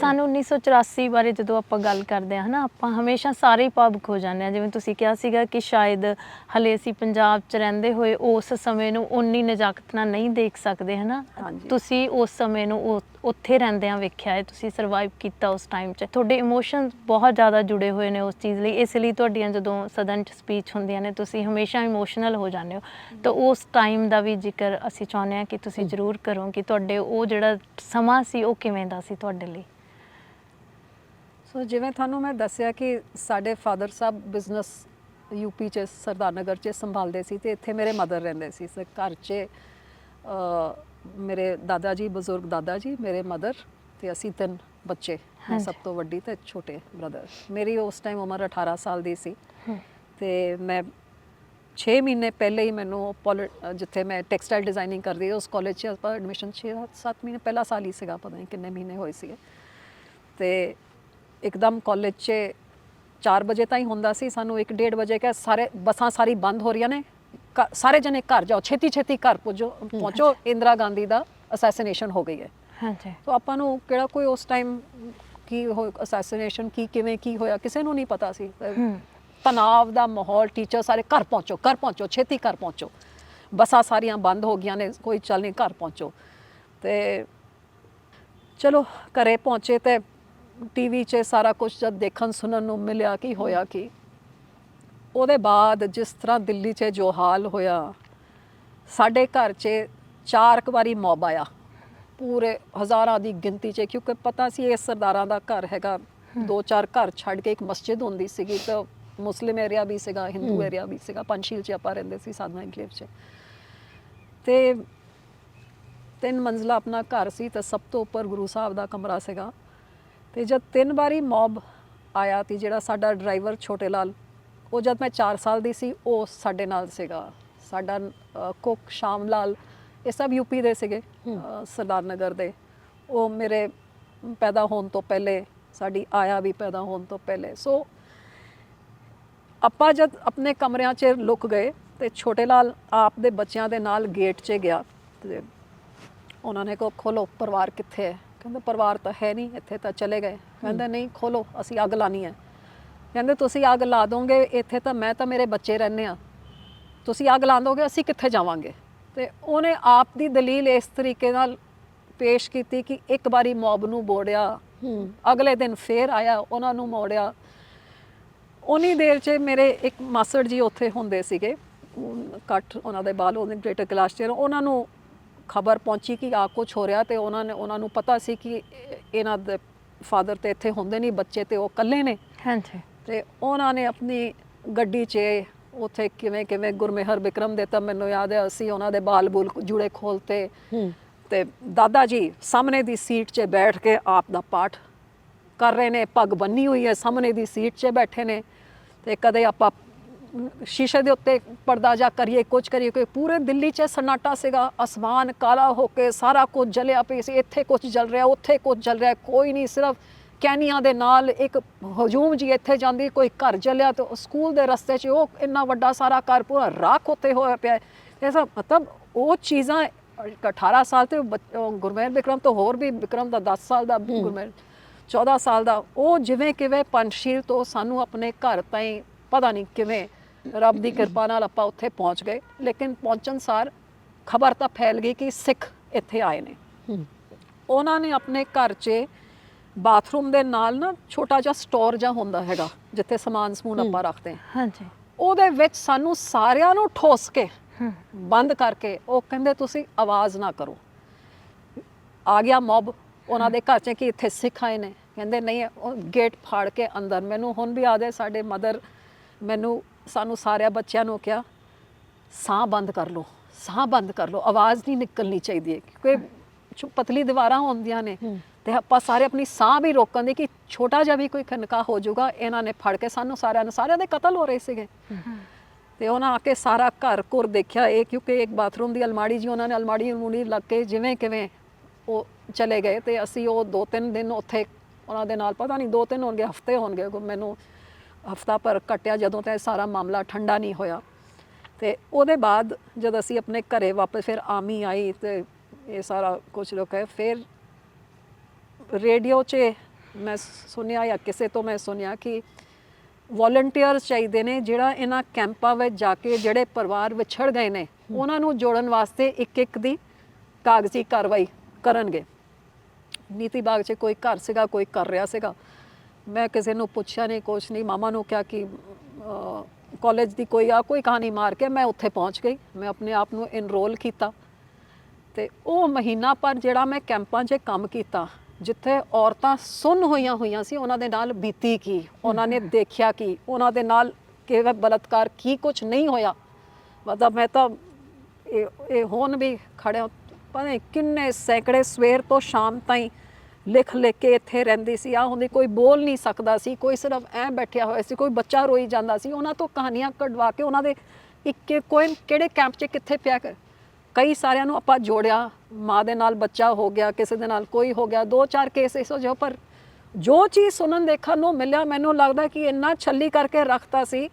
ਸਾਨੂੰ 1984 ਬਾਰੇ ਜਦੋਂ ਆਪਾਂ ਗੱਲ ਕਰਦੇ ਹਾਂ ਹਨਾ ਆਪਾਂ ਹਮੇਸ਼ਾ ਸਾਰੇ ਹੀ ਭਾਵੁਕ ਹੋ ਜਾਂਦੇ ਹਾਂ। ਜਿਵੇਂ ਤੁਸੀਂ ਕਿਹਾ ਸੀਗਾ ਕਿ ਸ਼ਾਇਦ ਹਲੇ ਅਸੀਂ ਪੰਜਾਬ 'ਚ ਰਹਿੰਦੇ ਹੋਏ ਉਸ ਸਮੇਂ ਨੂੰ ਉਨੀ ਨਜ਼ਾਕਤ ਨਾਲ ਨਹੀਂ ਦੇਖ ਸਕਦੇ ਹਨਾ। ਹਾਂਜੀ। ਤੁਸੀਂ ਉਸ ਸਮੇਂ ਨੂੰ ਉਹ- ਉੱਥੇ ਰਹਿੰਦਿਆਂ ਵੇਖਿਆ ਹੈ ਤੁਸੀਂ ਸਰਵਾਈਵ ਕੀਤਾ ਉਸ ਟਾਈਮ 'ਚ। ਤੁਹਾਡੇ ਇਮੋਸ਼ਨਸ ਬਹੁਤ ਜ਼ਿਆਦਾ ਜੁੜੇ ਹੋਏ ਨੇ ਉਸ ਚੀਜ਼ ਲਈ। ਇਸ ਲਈ ਤੁਹਾਡੀਆਂ ਜਦੋਂ ਸਦਨ 'ਚ ਸਪੀਚ ਹੁੰਦੀਆਂ ਨੇ ਤੁਸੀਂ ਹਮੇਸ਼ਾ ਇਮੋਸ਼ਨਲ ਹੋ ਜਾਂਦੇ ਹੋ। ਤਾਂ ਉਸ ਟਾਈਮ ਦਾ ਵੀ ਜ਼ਿਕਰ ਅਸੀਂ ਚਾਹੁੰਦੇ ਹਾਂ ਕਿ ਤੁਸੀਂ ਜ਼ਰੂਰ ਕਰੋ ਕਿ ਤੁਹਾਡੇ ਉਹ ਜਿਹੜਾ ਸਮਾਂ ਸੀ ਉਹ ਕਿਵੇਂ ਦਾ ਸੀ ਤੁਹਾਡੇ ਲਈ? ਸੋ ਜਿਵੇਂ ਤੁਹਾਨੂੰ ਮੈਂ ਦੱਸਿਆ ਕਿ ਸਾਡੇ ਫਾਦਰ ਸਾਹਿਬ ਬਿਜ਼ਨਸ ਯੂਪੀ ਚ ਸਰਦਾਰ ਨਗਰ ਚ ਸੰਭਾਲਦੇ ਸੀ ਤੇ ਇੱਥੇ ਮੇਰੇ ਮਦਰ ਰਹਿੰਦੇ ਸੀ ਸ ਘਰ 'ਚ ਮੇਰੇ ਦਾਦਾ ਜੀ ਬਜ਼ੁਰਗ ਦਾਦਾ ਜੀ ਮੇਰੇ ਮਦਰ ਤੇ ਅਸੀਂ ਤਿੰਨ ਬੱਚੇ ਮੈਂ। ਸਭ ਤੋਂ ਵੱਡੀ ਤੇ ਛੋਟੇ ਬ੍ਰਦਰ ਮੇਰੀ ਉਸ ਟਾਈਮ ਉਮਰ 18 ਸਾਲ ਦੀ ਸੀ। ਤੇ ਮੈਂ 6 ਮਹੀਨੇ ਪਹਿਲੇ ਹੀ ਮੈਨੂੰ ਜਿੱਥੇ ਮੈਂ ਟੈਕਸਟਾਈਲ ਡਿਜ਼ਾਈਨਿੰਗ ਕਰਦੀ ਉਸ ਕਾਲਜ 'ਚ ਆਪਾਂ ਐਡਮਿਸ਼ਨ 6-7 ਮਹੀਨੇ ਪਹਿਲਾ ਸਾਲ ਹੀ ਸੀਗਾ ਪਤਾ ਨਹੀਂ ਕਿੰਨੇ ਮਹੀਨੇ ਹੋਏ ਸੀਗੇ ਤੇ ਇੱਕਦਮ ਕਾਲਜ 'ਚ 4 ਵਜੇ ਤਾਈਂ ਹੁੰਦਾ ਸੀ ਸਾਨੂੰ 1:30 ਵਜੇ ਕਿ ਸਾਰੇ ਬੱਸਾਂ ਸਾਰੀ ਬੰਦ ਹੋ ਰਹੀਆਂ ਨੇ ਸਾਰੇ ਜਣੇ ਘਰ ਜਾਓ ਛੇਤੀ ਛੇਤੀ ਘਰ ਪੁੱਜੋ ਪਹੁੰਚੋ ਇੰਦਰਾ ਗਾਂਧੀ ਦਾ ਅਸੈਸੀਨੇਸ਼ਨ ਹੋ ਗਈ ਹੈ। ਹਾਂਜੀ। ਤੋ ਆਪਾਂ ਨੂੰ ਕਿਹੜਾ ਕੋਈ ਉਸ ਟਾਈਮ ਕੀ ਹੋ ਅਸੈਸੀਨੇਸ਼ਨ ਕੀ ਕਿਵੇਂ ਕੀ ਹੋਇਆ ਕਿਸੇ ਨੂੰ ਨਹੀਂ ਪਤਾ ਸੀ। ਤੇ। ਤਣਾਵ ਦਾ ਮਾਹੌਲ ਟੀਚਰ ਸਾਰੇ ਘਰ ਪਹੁੰਚੋ ਘਰ ਪਹੁੰਚੋ ਛੇਤੀ ਘਰ ਪਹੁੰਚੋ। ਬੱਸਾਂ ਸਾਰੀਆਂ ਬੰਦ ਹੋ ਗਈਆਂ ਨੇ ਕੋਈ ਚੱਲ ਨਹੀਂ ਘਰ ਪਹੁੰਚੋ। ਤੇ ਚਲੋ ਘਰੇ ਪਹੁੰਚੇ ਤੇ ਟੀਵੀ 'ਚ ਸਾਰਾ ਕੁਝ ਜਦ ਦੇਖਣ ਸੁਣਨ ਨੂੰ ਮਿਲਿਆ ਕੀ ਹੋਇਆ ਕੀ। ਉਹਦੇ ਬਾਅਦ ਜਿਸ ਤਰ੍ਹਾਂ ਦਿੱਲੀ 'ਚ ਜੋ ਹਾਲ ਹੋਇਆ ਸਾਡੇ ਘਰ 'ਚ ਚਾਰ ਕੁ ਵਾਰੀ ਮੌਬ ਆਇਆ। ਪੂਰੇ ਹਜ਼ਾਰਾਂ ਦੀ ਗਿਣਤੀ 'ਚ ਕਿਉਂਕਿ ਪਤਾ ਸੀ ਇਹ ਸਰਦਾਰਾਂ ਦਾ ਘਰ ਹੈਗਾ। ਦੋ ਚਾਰ ਘਰ ਛੱਡ ਕੇ ਇੱਕ ਮਸਜਿਦ ਹੁੰਦੀ ਸੀਗੀ ਤਾਂ ਮੁਸਲਿਮ ਏਰੀਆ ਵੀ ਸੀਗਾ ਹਿੰਦੂ ਏਰੀਆ ਵੀ ਸੀਗਾ ਪੰਚਸ਼ੀਲ 'ਚ ਆਪਾਂ ਰਹਿੰਦੇ ਸੀ ਸਾਧਨਾ ਇਨਕਲੇਵ 'ਚ। ਤੇ ਤਿੰਨ ਮੰਜ਼ਲਾ ਆਪਣਾ ਘਰ ਸੀ ਤਾਂ ਸਭ ਤੋਂ ਉੱਪਰ ਗੁਰੂ ਸਾਹਿਬ ਦਾ ਕਮਰਾ ਸੀਗਾ। ਤੇ ਜਦ ਤਿੰਨ ਵਾਰੀ ਮੌਬ ਆਇਆ ਤੇ ਜਿਹੜਾ ਸਾਡਾ ਡਰਾਈਵਰ ਛੋਟੇ ਲਾਲ ਉਹ ਜਦ ਮੈਂ 4 ਸਾਲ ਦੀ ਸੀ ਉਹ ਸਾਡੇ ਨਾਲ ਸੀਗਾ। ਸਾਡਾ ਕੁੱਕ ਸ਼ਾਮ ਲਾਲ ਇਹ ਸਭ ਯੂਪੀ ਦੇ ਸੀਗੇ ਸਰਦਾਰ ਨਗਰ ਦੇ। ਉਹ ਮੇਰੇ ਪੈਦਾ ਹੋਣ ਤੋਂ ਪਹਿਲੇ ਸਾਡੀ ਆਇਆ ਵੀ ਪੈਦਾ ਹੋਣ ਤੋਂ ਪਹਿਲੇ। ਸੋ ਆਪਾਂ ਜਦ ਆਪਣੇ ਕਮਰਿਆਂ 'ਚ ਲੁਕ ਗਏ ਤੇ ਛੋਟੇ ਲਾਲ ਆਪ ਦੇ ਬੱਚਿਆਂ ਦੇ ਨਾਲ ਗੇਟ 'ਚ ਗਿਆ ਤੇ ਉਹਨਾਂ ਨੇ ਕੋ ਖੋਲੋ ਪਰਿਵਾਰ ਕਿੱਥੇ ਹੈ? ਕਹਿੰਦੇ ਪਰਿਵਾਰ ਤਾਂ ਹੈ ਨਹੀਂ ਇੱਥੇ ਤਾਂ ਚਲੇ ਗਏ। ਕਹਿੰਦੇ ਨਹੀਂ ਖੋਲੋ ਅਸੀਂ ਅੱਗ ਲਾਣੀ ਹੈ। ਕਹਿੰਦੇ ਤੁਸੀਂ ਅੱਗ ਲਾ ਦੋਗੇ ਇੱਥੇ ਤਾਂ ਮੈਂ ਤਾਂ ਮੇਰੇ ਬੱਚੇ ਰਹਿੰਦੇ ਆ ਤੁਸੀਂ ਅੱਗ ਲਾ ਦੋਗੇ ਅਸੀਂ ਕਿੱਥੇ ਜਾਵਾਂਗੇ? ਤੇ ਉਹਨੇ ਆਪ ਦੀ ਦਲੀਲ ਇਸ ਤਰੀਕੇ ਨਾਲ ਪੇਸ਼ ਕੀਤੀ ਕਿ ਇੱਕ ਵਾਰੀ ਮੌਬ ਨੂੰ ਬੋੜਿਆ ਅਗਲੇ ਦਿਨ ਫੇਰ ਆਇਆ ਉਹਨਾਂ ਨੂੰ ਮੋੜਿਆ। ਉਨੀ ਦੇਰ 'ਚ ਮੇਰੇ ਇੱਕ ਮਾਸੜ ਜੀ ਉੱਥੇ ਹੁੰਦੇ ਸੀਗੇ। ਕੱਟ ਉਹਨਾਂ ਦੇ ਬਾਲ ਉਹਨੇ ਗ੍ਰੇਟਰ ਕਲਾਸਟਰ ਉਹਨਾਂ ਨੂੰ ਖਬਰ ਪਹੁੰਚੀ ਕਿ ਆ ਕੁਝ ਹੋ ਰਿਹਾ ਤੇ ਉਹਨਾਂ ਨੇ ਉਹਨਾਂ ਨੂੰ ਪਤਾ ਸੀ ਕਿ ਇਹ- ਇਹਨਾਂ ਦੇ ਫਾਦਰ ਤੇ ਇੱਥੇ ਹੁੰਦੇ ਨਹੀਂ ਬੱਚੇ ਤੇ ਉਹ ਇਕੱਲੇ ਨੇ। ਹਾਂਜੀ। ਤੇ ਉਹਨਾਂ ਨੇ ਆਪਣੀ ਗੱਡੀ 'ਚ ਉੱਥੇ ਕਿਵੇਂ ਕਿਵੇਂ ਗੁਰਮੇਹਰ ਵਿਕਰਮ ਦੇ ਤਾਂ ਮੈਨੂੰ ਯਾਦ ਹੈ ਅਸੀਂ ਉਹਨਾਂ ਦੇ ਬਾਲ ਬੁਲ ਜੁੜੇ ਖੋਲਤੇ। ਤੇ ਦਾਦਾ ਜੀ ਸਾਹਮਣੇ ਦੀ ਸੀਟ 'ਚ ਬੈਠ ਕੇ ਆਪ ਦਾ ਪਾਠ ਕਰ ਰਹੇ ਨੇ ਪੱਗ ਬੰਨੀ ਹੋਈ ਹੈ ਸਾਹਮਣੇ ਦੀ ਸੀਟ 'ਚ ਬੈਠੇ ਨੇ। ਤੇ ਕਦੇ ਆਪਾਂ ਸ਼ੀਸ਼ੇ ਦੇ ਉੱਤੇ ਪਰਦਾ ਜਾ ਕਰੀਏ ਕੁਝ ਕਰੀਏ ਕੋਈ ਪੂਰੇ ਦਿੱਲੀ 'ਚ ਸਨਾਟਾ ਸੀਗਾ ਅਸਮਾਨ ਕਾਲਾ ਹੋ ਕੇ ਸਾਰਾ ਕੁਝ ਜਲਿਆ ਪਿਆ ਸੀ ਇੱਥੇ ਕੁਝ ਜਲ ਰਿਹਾ ਉੱਥੇ ਕੁਝ ਜਲ ਰਿਹਾ ਕੋਈ ਨਹੀਂ ਸਿਰਫ ਕੈਨੀਆਂ ਦੇ ਨਾਲ ਇੱਕ ਹਜੂਮ ਜੀ ਇੱਥੇ ਜਾਂਦੀ ਕੋਈ ਘਰ ਜਲਿਆ ਤੇ ਸਕੂਲ ਦੇ ਰਸਤੇ 'ਚ ਉਹ ਇੰਨਾ ਵੱਡਾ ਸਾਰਾ ਘਰ ਪੂਰਾ ਰਾਖ ਉੱਤੇ ਹੋਇਆ ਪਿਆ। ਐਸਾ ਮਤਲਬ ਉਹ ਚੀਜ਼ਾਂ ਇੱਕ 18 ਸਾਲ ਤੇ ਗੁਰਮੇਲ ਵਿਕਰਮ ਤੋਂ ਹੋਰ ਵੀ ਵਿਕਰਮ ਦਾ 10 ਸਾਲ ਦਾ ਗੁਰਮੇਲ 14 ਸਾਲ ਦਾ ਉਹ ਜਿਵੇਂ ਕਿਵੇਂ ਪੰਚਸ਼ੀਲ ਤੋਂ ਸਾਨੂੰ ਆਪਣੇ ਘਰ ਤਾਈਂ ਪਤਾ ਨਹੀਂ ਕਿਵੇਂ ਰੱਬ ਦੀ ਕਿਰਪਾ ਨਾਲ ਆਪਾਂ ਉੱਥੇ ਪਹੁੰਚ ਗਏ। ਲੇਕਿਨ ਪਹੁੰਚਣ ਸਾਰ ਖਬਰ ਤਾਂ ਫੈਲ ਗਈ ਕਿ ਸਿੱਖ ਇੱਥੇ ਆਏ ਨੇ। ਉਹਨਾਂ ਨੇ ਆਪਣੇ ਘਰ 'ਚ ਬਾਥਰੂਮ ਦੇ ਨਾਲ ਨਾ ਛੋਟਾ ਜਿਹਾ ਸਟੋਰ ਜਿਹਾ ਹੁੰਦਾ ਹੈਗਾ ਜਿੱਥੇ ਸਮਾਨ ਸਮੂਨ ਆਪਾਂ ਰੱਖਦੇ ਹਾਂ। ਹਾਂਜੀ। ਉਹਦੇ ਵਿੱਚ ਸਾਨੂੰ ਸਾਰਿਆਂ ਨੂੰ ਠੋਸ ਕੇ ਬੰਦ ਕਰਕੇ ਉਹ ਕਹਿੰਦੇ ਤੁਸੀਂ ਆਵਾਜ਼ ਨਾ ਕਰੋ। ਆ ਗਿਆ ਮੌਬ ਉਹਨਾਂ ਦੇ ਘਰ 'ਚ ਕਿ ਇੱਥੇ ਸਿੱਖ ਆਏ ਨੇ। ਕਹਿੰਦੇ ਨਹੀਂ ਉਹ ਗੇਟ ਫਾੜ ਕੇ ਅੰਦਰ। ਮੈਨੂੰ ਹੁਣ ਵੀ ਹੈ ਸਾਡੇ ਮਦਰ ਮੈਨੂੰ ਸਾਨੂੰ ਸਾਰਿਆਂ ਬੱਚਿਆਂ ਨੂੰ ਕਿਹਾ ਸਾਹ ਬੰਦ ਕਰ ਲਓ ਸਾਹ ਬੰਦ ਕਰ ਲਓ ਆਵਾਜ਼ ਨਹੀਂ ਨਿਕਲਣੀ ਚਾਹੀਦੀ ਹੈ ਕਿਉਂਕਿ ਪਤਲੀ ਦੀਵਾਰਾਂ ਹੁੰਦੀਆਂ ਨੇ ਤੇ ਆਪਾਂ ਸਾਰੇ ਆਪਣੀ ਸਾਹ ਵੀ ਰੋਕਣ ਦੀ ਕਿ ਛੋਟਾ ਜਿਹਾ ਵੀ ਕੋਈ ਖਨਕਾ ਹੋ ਜਾਊਗਾ ਇਹਨਾਂ ਨੇ ਫੜ ਕੇ ਸਾਨੂੰ ਸਾਰਿਆਂ ਨੂੰ ਸਾਰਿਆਂ ਦੇ ਕਤਲ ਹੋ ਰਹੇ ਸੀਗੇ। ਤੇ ਉਹਨਾਂ ਆ ਕੇ ਸਾਰਾ ਘਰ ਘੁਰ ਦੇਖਿਆ ਇਹ ਕਿਉਂਕਿ ਇੱਕ ਬਾਥਰੂਮ ਦੀ ਅਲਮਾਰੀ ਜੀ ਉਹਨਾਂ ਨੇ ਅਲਮਾਰੀ ਮੂੜੀ ਲੱਗ ਕੇ ਜਿਵੇਂ ਕਿਵੇਂ ਉਹ ਚਲੇ ਗਏ ਤੇ ਅਸੀਂ ਉਹ ਦੋ ਤਿੰਨ ਦਿਨ ਉੱਥੇ ਉਹਨਾਂ ਦੇ ਨਾਲ ਪਤਾ ਨਹੀਂ ਦੋ ਤਿੰਨ ਹੋਣਗੇ ਹਫ਼ਤੇ ਹੋਣਗੇ ਮੈਨੂੰ ਹਫਤਾ ਪਰ ਕੱਟਿਆ ਜਦੋਂ ਇਹ ਸਾਰਾ ਮਾਮਲਾ ਠੰਡਾ ਨਹੀਂ ਹੋਇਆ। ਤੇ ਉਹਦੇ ਬਾਅਦ ਜਦ ਅਸੀਂ ਆਪਣੇ ਘਰੇ ਵਾਪਸ ਫਿਰ ਆਮੀ ਆਈ ਤੇ ਇਹ ਸਾਰਾ ਕੁਝ ਲੋਕ ਹੈ ਫਿਰ ਰੇਡੀਓ 'ਚ ਮੈਂ ਸੁਣਿਆ ਜਾਂ ਕਿਸੇ ਤੋਂ ਮੈਂ ਸੁਣਿਆ ਕਿ ਵੋਲੰਟੀਅਰਸ ਚਾਹੀਦੇ ਨੇ ਜਿਹੜਾ ਇਹਨਾਂ ਕੈਂਪਾਂ ਵਿੱਚ ਜਾ ਕੇ ਜਿਹੜੇ ਪਰਿਵਾਰ ਵਿਛੜ ਗਏ ਨੇ ਉਹਨਾਂ ਨੂੰ ਜੋੜਨ ਵਾਸਤੇ ਇੱਕ ਇੱਕ ਦੀ ਕਾਗਜ਼ੀ ਕਾਰਵਾਈ ਕਰਨਗੇ। ਨੀਤੀ ਬਾਗ 'ਚ ਕੋਈ ਘਰ ਸੀਗਾ ਕੋਈ ਕਰ ਰਿਹਾ ਸੀਗਾ। ਮੈਂ ਕਿਸੇ ਨੂੰ ਪੁੱਛਿਆ ਨਹੀਂ ਕੁਛ ਨਹੀਂ ਮਾਮਾ ਨੂੰ ਕਿਹਾ ਕਿ ਕਾਲਜ ਦੀ ਕੋਈ ਆ, ਕੋਈ ਕਹਾਣੀ ਮਾਰ ਕੇ ਮੈਂ ਉੱਥੇ ਪਹੁੰਚ ਗਈ। ਮੈਂ ਆਪਣੇ ਆਪ ਨੂੰ ਇਨਰੋਲ ਕੀਤਾ। ਤੇ ਉਹ ਮਹੀਨਾ ਪਰ ਜਿਹੜਾ ਮੈਂ ਕੈਂਪਾਂ 'ਚ ਕੰਮ ਕੀਤਾ, ਜਿੱਥੇ ਔਰਤਾਂ ਸੁੰਨ ਹੋਈਆਂ ਹੋਈਆਂ ਸੀ, ਉਹਨਾਂ ਦੇ ਨਾਲ ਬੀਤੀ ਕੀ, ਉਹਨਾਂ ਨੇ ਦੇਖਿਆ ਕੀ, ਉਹਨਾਂ ਦੇ ਨਾਲ ਕਿਵੇਂ ਬਲਤਕਾਰ, ਕੀ ਕੁਝ ਨਹੀਂ ਹੋਇਆ। ਮਤਲਬ ਮੈਂ ਤਾਂ ਇਹ ਇਹ ਹੁਣ ਵੀ ਖੜੇ ਪਤਾ ਨਹੀਂ ਕਿੰਨੇ ਸੈਂਕੜੇ ਸਵੇਰ ਤੋਂ ਸ਼ਾਮ ਤਾਈਂ ਲਿਖ ਲਿਖ ਕੇ ਇੱਥੇ ਰਹਿੰਦੀ ਸੀ ਆ ਹੁੰਦੀ ਕੋਈ ਬੋਲ ਨਹੀਂ ਸਕਦਾ ਸੀ, ਕੋਈ ਸਿਰਫ ਐ ਬੈਠਿਆ ਹੋਇਆ ਸੀ, ਕੋਈ ਬੱਚਾ ਰੋਈ ਜਾਂਦਾ ਸੀ, ਉਹਨਾਂ ਤੋਂ ਕਹਾਣੀਆਂ ਕਢਵਾ ਕੇ ਉਹਨਾਂ ਦੇ ਇੱਕ ਕੋਈ ਕਿਹੜੇ ਕੈਂਪ 'ਚ ਕਿੱਥੇ ਪਿਆ ਕਰ। ਕਈ ਸਾਰਿਆਂ ਨੂੰ ਆਪਾਂ ਜੋੜਿਆ, ਮਾਂ ਦੇ ਨਾਲ ਬੱਚਾ ਹੋ ਗਿਆ, ਕਿਸੇ ਦੇ ਨਾਲ ਕੋਈ ਹੋ ਗਿਆ, ਦੋ ਚਾਰ ਕੇਸ ਇਸੋ ਜਿਹੇ, ਪਰ ਜੋ ਚੀਜ਼ ਸੁਣਨ ਦੇਖਣ ਨੂੰ ਮਿਲਿਆ, ਮੈਨੂੰ ਲੱਗਦਾ ਕਿ ਇੰਨਾ ਛੱਲੀ ਕਰਕੇ ਰੱਖਤਾ ਸੀ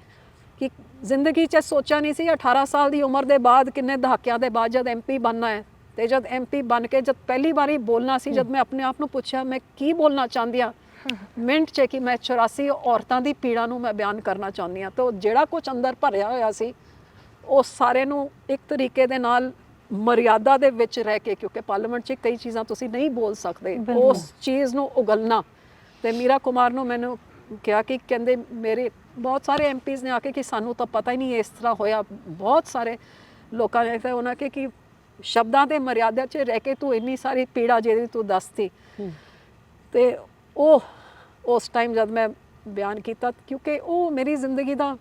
ਕਿ ਜ਼ਿੰਦਗੀ 'ਚ ਸੋਚਿਆ ਨਹੀਂ ਸੀ 18 ਸਾਲ ਦੀ ਉਮਰ ਦੇ ਬਾਅਦ ਕਿੰਨੇ ਦਹਾਕਿਆਂ ਦੇ ਬਾਅਦ ਜਦ ਐਮਪੀ ਬਣਨਾ ਹੈ। ਤੇ ਜਦ ਐਮਪੀ ਬਣ ਕੇ ਜਦ ਪਹਿਲੀ ਵਾਰੀ ਬੋਲਣਾ ਸੀ ਜਦ ਮੈਂ ਆਪਣੇ ਆਪ ਨੂੰ ਪੁੱਛਿਆ ਮੈਂ ਕੀ ਬੋਲਣਾ ਚਾਹੁੰਦੀ ਆ ਮਿੰਟ 'ਚ ਕਿ ਮੈਂ 84 ਔਰਤਾਂ ਦੀ ਪੀੜਾ ਨੂੰ ਮੈਂ ਬਿਆਨ ਕਰਨਾ ਚਾਹੁੰਦੀ ਆ ਤਾਂ ਜਿਹੜਾ ਕੁਝ ਅੰਦਰ ਭਰਿਆ ਹੋਇਆ ਸੀ ਉਹ ਸਾਰੇ ਨੂੰ ਇੱਕ ਤਰੀਕੇ ਦੇ ਨਾਲ ਮਰਿਆਦਾ ਦੇ ਵਿੱਚ ਰਹਿ ਕੇ ਕਿਉਂਕਿ ਪਾਰਲੀਮੈਂਟ 'ਚ ਕਈ ਚੀਜ਼ਾਂ ਤੁਸੀਂ ਨਹੀਂ ਬੋਲ ਸਕਦੇ। ਉਸ ਚੀਜ਼ ਨੂੰ ਉਗਲਣਾ। ਤੇ ਮੀਰਾ ਕੁਮਾਰ ਨੂੰ ਮੈਨੂੰ ਕਿਹਾ ਕਿ ਕਹਿੰਦੇ ਮੇਰੇ ਬਹੁਤ ਸਾਰੇ ਐਮਪੀਜ਼ ਨੇ ਆ ਕੇ ਕਿ ਸਾਨੂੰ ਤਾਂ ਪਤਾ ਹੀ ਨਹੀਂ ਇਸ ਤਰ੍ਹਾਂ ਹੋਇਆ ਬਹੁਤ ਸਾਰੇ ਲੋਕਾਂ ਨੇ ਤਾਂ ਉਹਨਾਂ ਕੇ ਕਿ ਸ਼ਬਦਾਂ ਦੇ ਮਰਿਆਦਾ 'ਚ ਰਹਿ ਕੇ ਤੂੰ ਇੰਨੀ ਸਾਰੀ ਪੀੜਾ ਜਿਹੜੀ ਤੂੰ ਦੱਸਤੀ। ਤੇ ਉਹ ਉਸ ਟਾਈਮ ਜਦ ਮੈਂ ਬਿਆਨ ਕੀਤਾ ਕਿਉਂਕਿ ਉਹ ਮੇਰੀ ਜ਼ਿੰਦਗੀ ਦਾ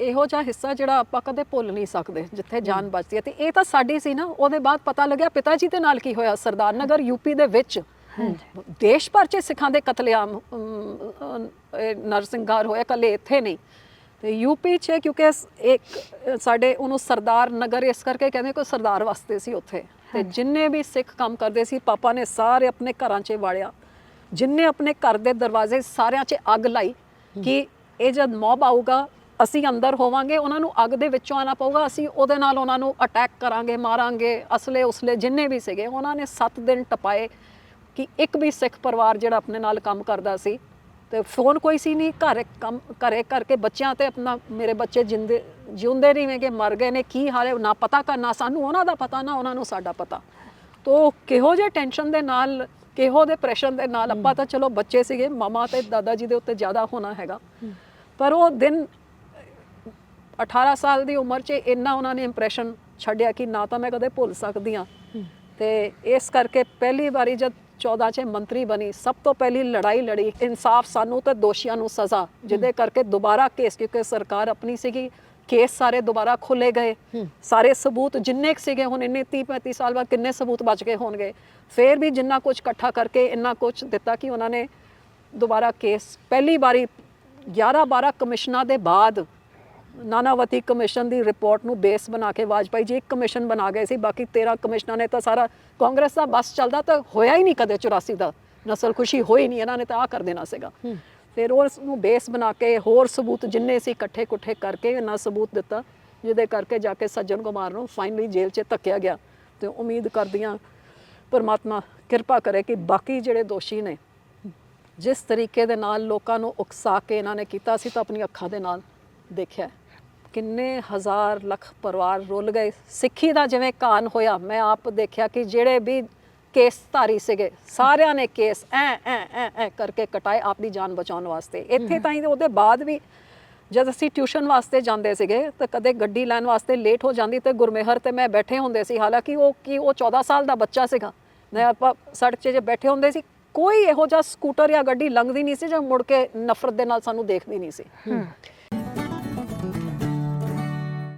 ਇਹੋ ਜਿਹਾ ਹਿੱਸਾ ਜਿਹੜਾ ਆਪਾਂ ਕਦੇ ਭੁੱਲ ਨਹੀਂ ਸਕਦੇ ਜਿੱਥੇ ਜਾਨ ਬਚਦੀ ਹੈ। ਤੇ ਇਹ ਤਾਂ ਸਾਡੀ ਸੀ ਨਾ ਉਹਦੇ ਬਾਅਦ ਪਤਾ ਲੱਗਿਆ ਪਿਤਾ ਜੀ ਦੇ ਨਾਲ ਕੀ ਹੋਇਆ ਸਰਦਾਰ ਨਗਰ ਯੂਪੀ ਦੇ ਵਿੱਚ। ਦੇਸ਼ ਭਰ 'ਚ ਸਿੱਖਾਂ ਦੇ ਕਤਲੇਆਮ ਨਰਸਿੰਘਾਰ ਹੋਇਆ ਕੱਲੇ ਇੱਥੇ ਨਹੀਂ। ਤੇ ਯੂਪੀ 'ਚ ਕਿਉਂਕਿ ਇੱਕ ਸਾਡੇ ਉਹਨੂੰ ਸਰਦਾਰ ਨਗਰ ਇਸ ਕਰਕੇ ਕਹਿੰਦੇ ਕੋਈ ਸਰਦਾਰ ਵਾਸਤੇ ਸੀ ਉੱਥੇ। ਤੇ ਜਿੰਨੇ ਵੀ ਸਿੱਖ ਕੰਮ ਕਰਦੇ ਸੀ ਪਾਪਾ ਨੇ ਸਾਰੇ ਆਪਣੇ ਘਰਾਂ 'ਚ ਵਾੜਿਆ। ਜਿੰਨੇ ਆਪਣੇ ਘਰ ਦੇ ਦਰਵਾਜ਼ੇ ਸਾਰਿਆਂ 'ਚ ਅੱਗ ਲਾਈ ਕਿ ਇਹ ਜਦ ਮੌਬ ਆਊਗਾ ਅਸੀਂ ਅੰਦਰ ਹੋਵਾਂਗੇ ਉਹਨਾਂ ਨੂੰ ਅੱਗ ਦੇ ਵਿੱਚੋਂ ਆਣਾ ਪਊਗਾ ਅਸੀਂ ਉਹਦੇ ਨਾਲ ਉਹਨਾਂ ਨੂੰ ਅਟੈਕ ਕਰਾਂਗੇ ਮਾਰਾਂਗੇ ਅਸਲੇ ਉਸਲੇ ਜਿੰਨੇ ਵੀ ਸੀਗੇ ਉਹਨਾਂ ਨੇ 7 ਦਿਨ ਟਪਾਏ ਕਿ ਇੱਕ ਵੀ ਸਿੱਖ ਪਰਿਵਾਰ ਜਿਹੜਾ ਆਪਣੇ ਨਾਲ ਕੰਮ ਕਰਦਾ ਸੀ ਤੇ ਫੋਨ ਕੋਈ ਸੀ ਨਹੀਂ, ਘਰ ਕੰਮ, ਘਰੇ ਕਰਕੇ ਬੱਚਿਆਂ ਤੇ ਆਪਣਾ, ਮੇਰੇ ਬੱਚੇ ਜਿੰਦੇ, ਜਿਉਂਦੇ ਨਹੀਂ ਕਿ ਮਰ ਗਏ ਨੇ, ਕੀ ਹਾਲ ਨਾ ਪਤਾ ਕਰਨਾ ਸਾਨੂੰ ਉਹਨਾਂ ਦਾ ਪਤਾ, ਨਾ ਉਹਨਾਂ ਨੂੰ ਸਾਡਾ ਪਤਾ। ਤੋ ਕਿਹੋ ਜਿਹੇ ਟੈਨਸ਼ਨ ਦੇ ਨਾਲ, ਕਿਹੋ ਦੇ ਪ੍ਰੈਸ਼ਰ ਦੇ ਨਾਲ, ਆਪਾਂ ਤਾਂ ਚਲੋ ਬੱਚੇ ਸੀਗੇ, ਮਾਮਾ ਤੇ ਦਾਦਾ ਜੀ ਦੇ ਉੱਤੇ ਜ਼ਿਆਦਾ ਹੋਣਾ ਹੈਗਾ। ਪਰ ਉਹ ਦਿਨ 18 ਸਾਲ ਦੀ ਉਮਰ 'ਚ ਇੰਨਾ ਉਹਨਾਂ ਨੇ ਇੰਪ੍ਰੈਸ਼ਨ ਛੱਡਿਆ ਕਿ ਨਾ ਤਾਂ ਮੈਂ ਕਦੇ ਭੁੱਲ ਸਕਦੀ ਆ ਤੇ ਇਸ ਕਰਕੇ ਪਹਿਲੀ ਵਾਰੀ ਜਦ 14 'ਚ ਮੰਤਰੀ ਬਣੀ ਸਭ ਤੋਂ ਪਹਿਲੀ ਲੜਾਈ ਲੜੀ ਇਨਸਾਫ ਸਾਨੂੰ ਤੇ ਦੋਸ਼ੀਆਂ ਨੂੰ ਸਜ਼ਾ ਜਿਹਦੇ ਕਰਕੇ ਦੁਬਾਰਾ ਕੇਸ ਕਿਉਂਕਿ ਸਰਕਾਰ ਆਪਣੀ ਸੀਗੀ ਕੇਸ ਸਾਰੇ ਦੁਬਾਰਾ ਖੋਲੇ ਗਏ। ਸਾਰੇ ਸਬੂਤ ਜਿੰਨੇ ਕੁ ਸੀਗੇ ਹੁਣ ਇੰਨੇ 30 35 ਸਾਲ ਬਾਅਦ ਕਿੰਨੇ ਸਬੂਤ ਬਚ ਗਏ ਹੋਣਗੇ। ਫੇਰ ਵੀ ਜਿੰਨਾ ਕੁਝ ਇਕੱਠਾ ਕਰਕੇ ਇੰਨਾ ਕੁਝ ਦਿੱਤਾ ਕਿ ਉਹਨਾਂ ਨੇ ਦੁਬਾਰਾ ਕੇਸ ਪਹਿਲੀ ਵਾਰੀ 11 12 ਕਮਿਸ਼ਨਾਂ ਦੇ ਬਾਅਦ ਨਾਨਾਵਤੀ ਕਮਿਸ਼ਨ ਦੀ ਰਿਪੋਰਟ ਨੂੰ ਬੇਸ ਬਣਾ ਕੇ ਵਾਜਪਾਈ ਜੀ ਇੱਕ ਕਮਿਸ਼ਨ ਬਣਾ ਗਏ ਸੀ ਬਾਕੀ 13 ਕਮਿਸ਼ਨਾਂ ਨੇ ਤਾਂ ਸਾਰਾ ਕਾਂਗਰਸ ਦਾ ਬਸ ਚੱਲਦਾ ਤਾਂ ਹੋਇਆ ਹੀ ਨਹੀਂ ਕਦੇ 84 ਦਾ। ਨਸਲ ਖੁਸ਼ੀ ਹੋਈ ਨਹੀਂ ਇਹਨਾਂ ਨੇ ਤਾਂ ਆ ਕਰ ਦੇਣਾ ਸੀਗਾ। ਫਿਰ ਉਸ ਨੂੰ ਬੇਸ ਬਣਾ ਕੇ ਹੋਰ ਸਬੂਤ ਜਿੰਨੇ ਸੀ ਇਕੱਠੇ ਕੁੱਠੇ ਕਰਕੇ ਇਹਨਾਂ ਸਬੂਤ ਦਿੱਤਾ ਜਿਹਦੇ ਕਰਕੇ ਜਾ ਕੇ ਸੱਜਣ ਕੁਮਾਰ ਨੂੰ ਫਾਈਨਲੀ ਜੇਲ੍ਹ 'ਚ ਧੱਕਿਆ ਗਿਆ ਤੇ ਉਮੀਦ ਕਰਦੀਆਂ ਪਰਮਾਤਮਾ ਕਿਰਪਾ ਕਰੇ ਕਿ ਬਾਕੀ ਜਿਹੜੇ ਦੋਸ਼ੀ ਨੇ ਜਿਸ ਤਰੀਕੇ ਦੇ ਨਾਲ ਲੋਕਾਂ ਨੂੰ ਉਕਸਾ ਕੇ ਇਹਨਾਂ ਨੇ ਕੀਤਾ ਸੀ ਤਾਂ ਆਪਣੀ ਅੱਖਾਂ ਦੇ ਨਾਲ ਦੇਖਿਆ। ਕਿੰਨੇ ਹਜ਼ਾਰ ਲੱਖ ਪਰਿਵਾਰ ਰੁੱਲ ਗਏ। ਸਿੱਖੀ ਦਾ ਜਿਵੇਂ ਕਾਨ ਹੋਇਆ ਮੈਂ ਆਪ ਦੇਖਿਆ ਕਿ ਜਿਹੜੇ ਵੀ ਕੇਸ ਧਾਰੀ ਸੀਗੇ ਸਾਰਿਆਂ ਨੇ ਕੇਸ ਐ ਐ ਐ ਐ ਕਰਕੇ ਕਟਾਏ ਆਪਣੀ ਜਾਨ ਬਚਾਉਣ ਵਾਸਤੇ। ਇੱਥੇ ਤਾਂ ਹੀ ਉਹਦੇ ਬਾਅਦ ਵੀ ਜਦ ਅਸੀਂ ਟਿਊਸ਼ਨ ਵਾਸਤੇ ਜਾਂਦੇ ਸੀਗੇ ਤਾਂ ਕਦੇ ਗੱਡੀ ਲੈਣ ਵਾਸਤੇ ਲੇਟ ਹੋ ਜਾਂਦੀ ਤੇ ਗੁਰਮੇਹਰ ਤੇ ਮੈਂ ਬੈਠੇ ਹੁੰਦੇ ਸੀ। ਹਾਲਾਂਕਿ ਉਹ ਕੀ ਉਹ 14 ਸਾਲ ਦਾ ਬੱਚਾ ਸੀਗਾ। ਮੈਂ ਆਪਾਂ ਸੜਕ 'ਚ ਜੇ ਬੈਠੇ ਹੁੰਦੇ ਸੀ ਕੋਈ ਇਹੋ ਜਿਹਾ ਸਕੂਟਰ ਜਾਂ ਗੱਡੀ ਲੰਘਦੀ ਨਹੀਂ ਸੀ ਜੋ ਮੁੜ ਕੇ ਨਫ਼ਰਤ ਦੇ ਨਾਲ ਸਾਨੂੰ ਦੇਖਦੀ ਨਹੀਂ ਸੀ।